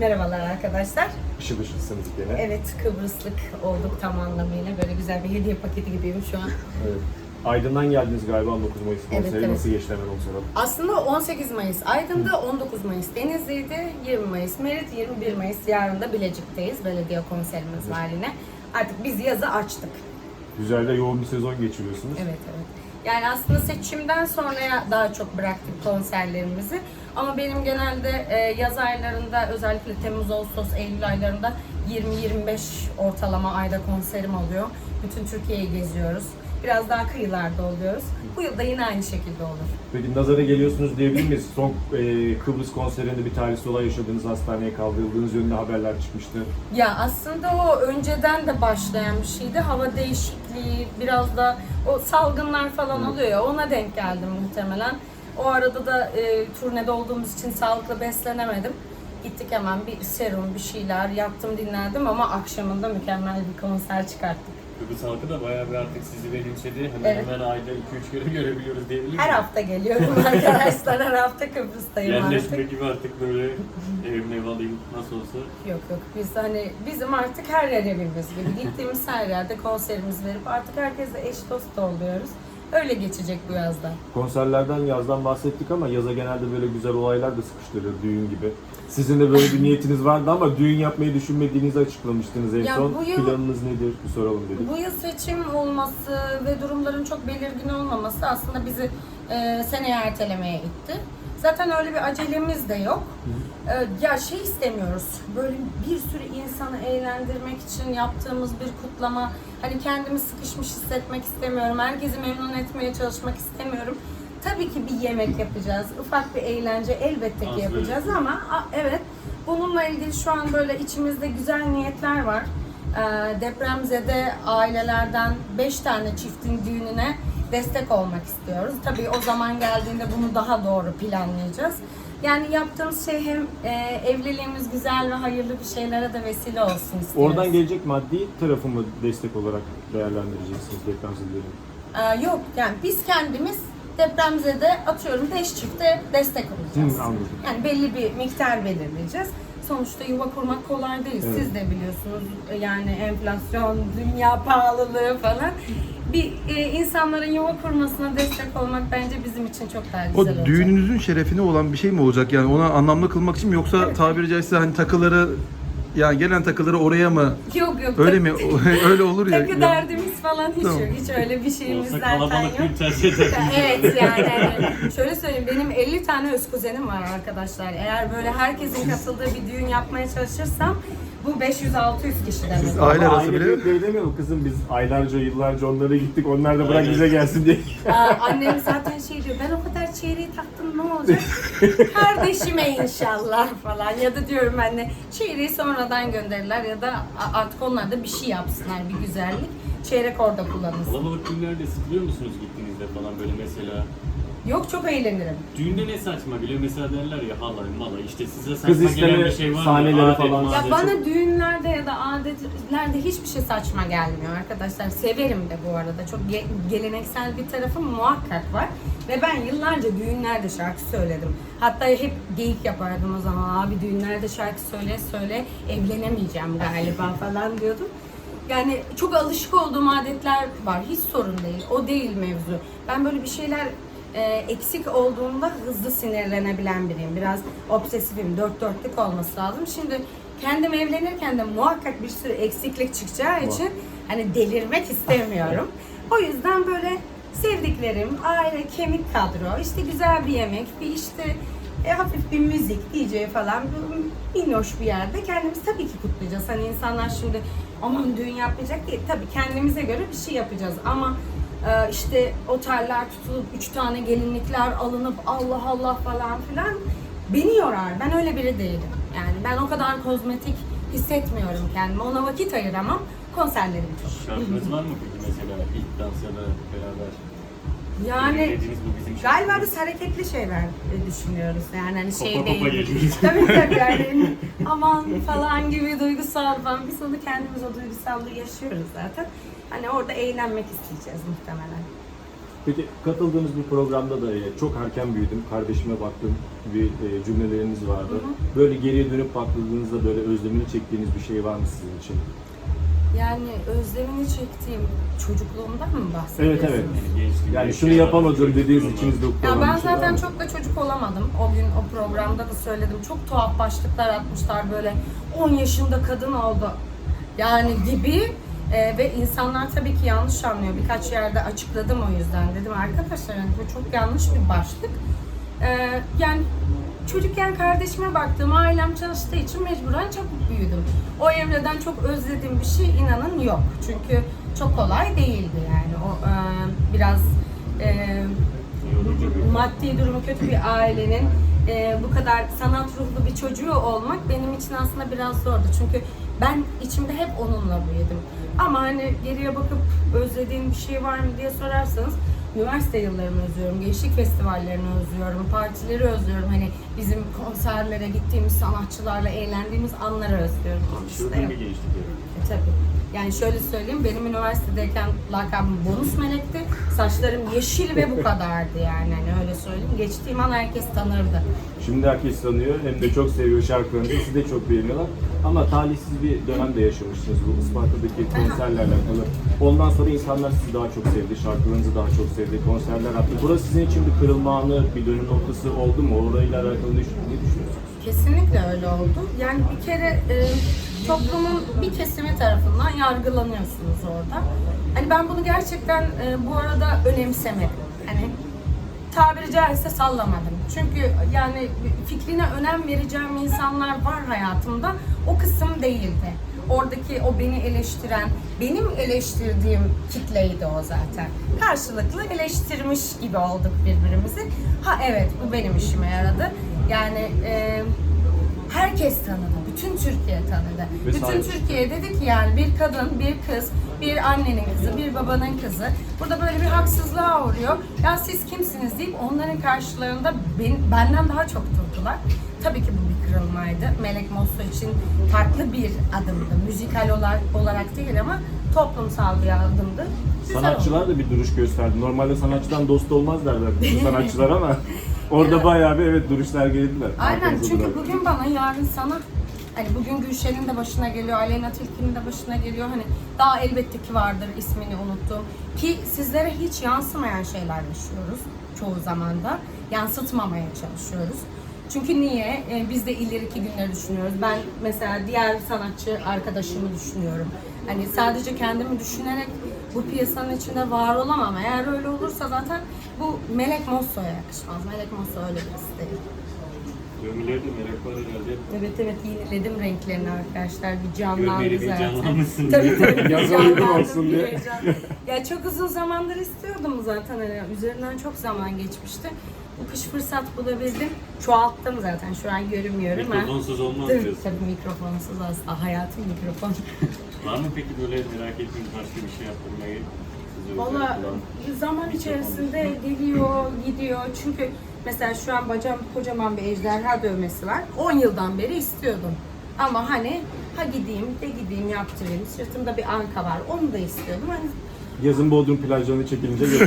Merhabalar arkadaşlar. Işıl ışılsınız gene. Evet Kıbrıslık olduk tam anlamıyla. Böyle güzel bir hediye paketi gibiyim şu an. Evet. Aydın'dan geldiniz galiba 19 Mayıs Evet, konseri. evet. Nasıl geçti hemen onu soralım. Aslında 18 Mayıs Aydın'da, 19 Mayıs Denizli'ydi, 20 Mayıs Merit, 21 Mayıs yarın da Bilecik'teyiz. Belediye konserimiz var yine. Artık biz yazı açtık. Güzel de yoğun bir sezon geçiriyorsunuz. Evet evet. Yani aslında seçimden sonraya daha çok bıraktık konserlerimizi. Ama benim genelde e, yaz aylarında özellikle Temmuz, Ağustos, Eylül aylarında 20-25 ortalama ayda konserim oluyor. Bütün Türkiye'yi geziyoruz. Biraz daha kıyılarda oluyoruz. Bu yıl da yine aynı şekilde olur. Peki nazara geliyorsunuz diyebilir miyiz? Son e, Kıbrıs konserinde bir talihsiz olay yaşadığınız hastaneye kaldırıldığınız yönünde haberler çıkmıştı. Ya aslında o önceden de başlayan bir şeydi. Hava değişikliği, biraz da o salgınlar falan oluyor ya ona denk geldim muhtemelen. O arada da e, turnede olduğumuz için sağlıklı beslenemedim. Gittik hemen bir serum, bir şeyler yattım dinlendim ama akşamında mükemmel bir konser çıkarttık. Kıbrıs halkı da bayağı bir artık sizi benimsedi. Hemen Evet. hemen ayda 2-3 kere görebiliyoruz diyebilir miyiz? Her hafta geliyorum arkadaşlar, her hafta Kıbrıs'tayım artık. Yerleşme gibi artık böyle evime ev alayım nasıl olsa. Yok yok biz hani bizim artık her yer evimiz gibi gittiğimiz her yerde konserimiz verip artık herkesle eş dost da oluyoruz. Öyle geçecek bu yazda. Konserlerden yazdan bahsettik ama yaza genelde böyle güzel olaylar da sıkıştırıyor düğün gibi. Sizin de böyle bir niyetiniz vardı ama düğün yapmayı düşünmediğinizi açıklamıştınız en Ya son. bu yıl- Planınız nedir? Bir soralım dedik. Bu yıl seçim olması ve durumların çok belirgin olmaması aslında bizi e, seneye ertelemeye itti. Zaten öyle bir acelemiz de yok. E, ya şey istemiyoruz, böyle bir sürü insanı eğlendirmek için yaptığımız bir kutlama, hani kendimi sıkışmış hissetmek istemiyorum, herkesi memnun etmeye çalışmak istemiyorum. Tabii ki bir yemek yapacağız, ufak bir eğlence elbette ki yapacağız ama a- evet. Bununla ilgili şu an böyle içimizde güzel niyetler var. Ee, depremzede ailelerden 5 tane çiftin düğününe destek olmak istiyoruz. Tabii o zaman geldiğinde bunu daha doğru planlayacağız. Yani yaptığımız şey hem e, evliliğimiz güzel ve hayırlı bir şeylere de vesile olsun istiyoruz. Oradan gelecek maddi tarafı mı destek olarak değerlendireceksiniz depremzedelerin? Ee, yok yani biz kendimiz depremzede atıyorum 5 çifte destek olacağız. Hı, anladım. Yani belli bir miktar belirleyeceğiz. Sonuçta yuva kurmak kolay değil. Evet. Siz de biliyorsunuz yani enflasyon, dünya pahalılığı falan. Bir e, insanların yuva kurmasına destek olmak bence bizim için çok daha güzel O olacak. düğününüzün şerefine olan bir şey mi olacak yani ona anlamlı kılmak için mi yoksa Evet. tabiri caizse hani takıları yani gelen takıları oraya mı Yok yok. öyle mi öyle olur ya. Takı derdimiz falan hiç Tamam. yok. Hiç öyle bir şeyimiz Olsa zaten kalabalık yok. bir tercih ederim. evet yani hani şöyle söyleyeyim benim 50 tane öz kuzenim var arkadaşlar. Eğer böyle herkesin katıldığı bir düğün yapmaya çalışırsam bu 500-600 kişi demek. Aile Ama arası aynı bile- büyükleri demiyorum kızım biz aylarca yıllarca onlara gittik onlar da bırak Aynen. bize gelsin diye. Aa, annem zaten şey diyor ben o kadar çeyreği taktım ne olacak? Kardeşime inşallah falan ya da diyorum ben de çeyreği sonradan gönderirler ya da a- artık onlar da bir şey yapsınlar bir güzellik. Çeyrek orada kullanılsın. Kalabalık düğünlerde sıkılıyor musunuz gittiğinizde falan böyle mesela? Yok çok eğlenirim. Düğünde ne saçma geliyor mesela derler ya halay mala işte size Kız saçma isteme gelen bir şey var mı? sahneleri Adet, falan. madet. Ya bana düğünlerde ya da adetlerde hiçbir şey saçma gelmiyor arkadaşlar. Severim de bu arada. Çok ge- geleneksel bir tarafım muhakkak var. Ve ben yıllarca düğünlerde şarkı söyledim. Hatta hep geyik yapardım o zaman. Abi düğünlerde şarkı söyle söyle evlenemeyeceğim galiba falan diyordum. Yani çok alışık olduğum adetler var. Hiç sorun değil. O değil mevzu. Ben böyle bir şeyler e, eksik olduğunda hızlı sinirlenebilen biriyim. Biraz obsesifim. Dört dörtlük olması lazım. Şimdi kendim evlenirken de muhakkak bir sürü eksiklik çıkacağı için hani delirmek istemiyorum. O yüzden böyle sevdiklerim, aile, kemik kadro, işte güzel bir yemek, bir işte e, hafif bir müzik, DJ falan minnoş bir yerde kendimiz tabii ki kutlayacağız. Hani insanlar şimdi aman düğün yapmayacak değil. Tabii kendimize göre bir şey yapacağız ama e, işte oteller tutulup üç tane gelinlikler alınıp Allah Allah falan filan beni yorar. Ben öyle biri değilim. Yani ben o kadar kozmetik hissetmiyorum kendimi. Ona vakit ayıramam. Konserlerim çok. Şarkınız var mı peki mesela ilk dans ya da beraber? Yani Dediğiniz bu bizim Galiba şarkımız. biz hareketli şeyler e, düşünüyoruz yani hani şey Kopa değil. geliyoruz. tabii tabii yani aman falan gibi duygusal falan. Biz onu kendimiz o duygusallığı yaşıyoruz zaten. Hani orada eğlenmek isteyeceğiz muhtemelen. Peki katıldığınız bir programda da e, çok erken büyüdüm, kardeşime baktım bir e, cümleleriniz vardı. Böyle geriye dönüp baktığınızda böyle özlemini çektiğiniz bir şey var mı sizin için? Yani özlemini çektiğim çocukluğumdan mı bahsediyorsunuz? Evet evet. Yani şunu yapamadım dediğiniz içinizde Ya ben zaten çok da çocuk olamadım. O gün o programda da söyledim. Çok tuhaf başlıklar atmışlar böyle 10 yaşında kadın oldu. Yani gibi Ee, ve insanlar tabii ki yanlış anlıyor. Birkaç yerde açıkladım o yüzden. Dedim arkadaşlar yani bu çok yanlış bir başlık. Ee, yani çocukken kardeşime baktığım ailem çalıştığı için mecburen çabuk büyüdüm. O evreden çok özlediğim bir şey inanın yok. Çünkü çok kolay değildi yani. O e, biraz e, maddi durumu kötü bir ailenin e, bu kadar sanat ruhlu bir çocuğu olmak benim için aslında biraz zordu. Çünkü ben içimde hep onunla büyüdüm. Ama hani geriye bakıp özlediğim bir şey var mı diye sorarsanız üniversite yıllarımı özlüyorum, gençlik festivallerini özlüyorum, partileri özlüyorum. Hani bizim konserlere gittiğimiz sanatçılarla eğlendiğimiz anları özlüyorum. Şuradan bir gençlik yani. e, Tabii. Yani şöyle söyleyeyim, benim üniversitedeyken lakabım bonus melekti. Saçlarım yeşil ve bu kadardı yani. Hani öyle söyleyeyim. Geçtiğim an herkes tanırdı. Şimdi herkes tanıyor hem de çok seviyor şarkılarınızı, siz de çok beğeniyorlar. Ama talihsiz bir dönem de yaşamışsınız bu Isparta'daki konserlerle alakalı. Ondan sonra insanlar sizi daha çok sevdi, şarkılarınızı daha çok sevdi, konserler yaptı. Burası sizin için bir kırılma anı, bir dönüm noktası oldu mu? Orayla alakalı ne düşünüyorsunuz? Kesinlikle öyle oldu. Yani bir kere e, toplumun bir kesimi tarafından yargılanıyorsunuz orada. Hani ben bunu gerçekten e, bu arada önemsemedim. Hani tabiri caizse sallamadım. Çünkü yani fikrine önem vereceğim insanlar var hayatımda. O kısım değildi. Oradaki o beni eleştiren, benim eleştirdiğim kitleydi o zaten. Karşılıklı eleştirmiş gibi olduk birbirimizi. Ha evet bu benim işime yaradı. Yani e, herkes tanıdı. Bütün Türkiye tanıdı. Ve Bütün sahip Türkiye dedi ki yani bir kadın, bir kız, bir annenin kızı, bir babanın kızı burada böyle bir haksızlığa uğruyor. Ya siz kimsiniz deyip onların karşılarında ben, benden daha çok durdular. Tabii ki bu bir kırılmaydı. Melek Mosso için farklı bir adımdı. Müzikal olarak, olarak değil ama toplumsal bir adımdı. Güzel oldu. Sanatçılar da bir duruş gösterdi. Normalde sanatçıdan dost olmaz derler sanatçılar ama orada bayağı bir evet duruş sergilediler. Aynen çünkü durarak. bugün bana yarın sana hani bugün Gülşen'in de başına geliyor, Aleyna Tilki'nin de başına geliyor. Hani daha elbette ki vardır ismini unuttum. Ki sizlere hiç yansımayan şeyler yaşıyoruz çoğu zaman da. Yansıtmamaya çalışıyoruz. Çünkü niye? Ee, biz de ileriki günleri düşünüyoruz. Ben mesela diğer sanatçı arkadaşımı düşünüyorum. Hani sadece kendimi düşünerek bu piyasanın içinde var olamam. Eğer öyle olursa zaten bu Melek Mosso'ya yakışmaz. Melek Mosso öyle birisi değil. Gömülerde melek var herhalde. Evet evet yeniledim renklerini arkadaşlar. Bir canlandı Görmeyeli bir zaten. canlanmışsın Tabii tabii. uygun canlandı, olsun bir diye. heyecan. ya çok uzun zamandır istiyordum zaten. Hani üzerinden çok zaman geçmişti. Bu kış fırsat bulabildim. Çoğalttım zaten. Şu an görünmüyorum. Ben- Mikrofonsuz olmaz Tabii, diyorsun. tabii mikrofonsuz asla. Hayatım mikrofon. Var mı peki böyle merak ettiğiniz başka bir şey yaptırmayı? Valla zaman içerisinde geliyor, gidiyor. Çünkü mesela şu an bacağım kocaman bir ejderha dövmesi var. 10 yıldan beri istiyordum. Ama hani ha gideyim de gideyim yaptırayım. Sırtımda bir anka var. Onu da istiyordum. Hani Yazın Bodrum plajlarını çekilince.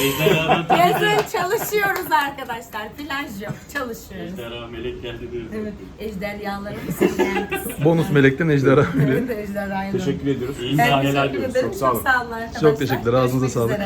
Ejderhadan yazın çalışıyoruz arkadaşlar. Plaj yok. Çalışıyoruz. Ejderha melek geldi diyorsun. Evet. Ejderhalarımı seviyen kız. Bonus melekten ejderha. Evet ejderhalarım. Teşekkür ediyoruz. İyi Ben sahneler teşekkür diyoruz. ederim. Çok sağ olun. Çok sağ olun arkadaşlar. Çok teşekkürler. Ağzınıza Görüşmek sağlık. üzere.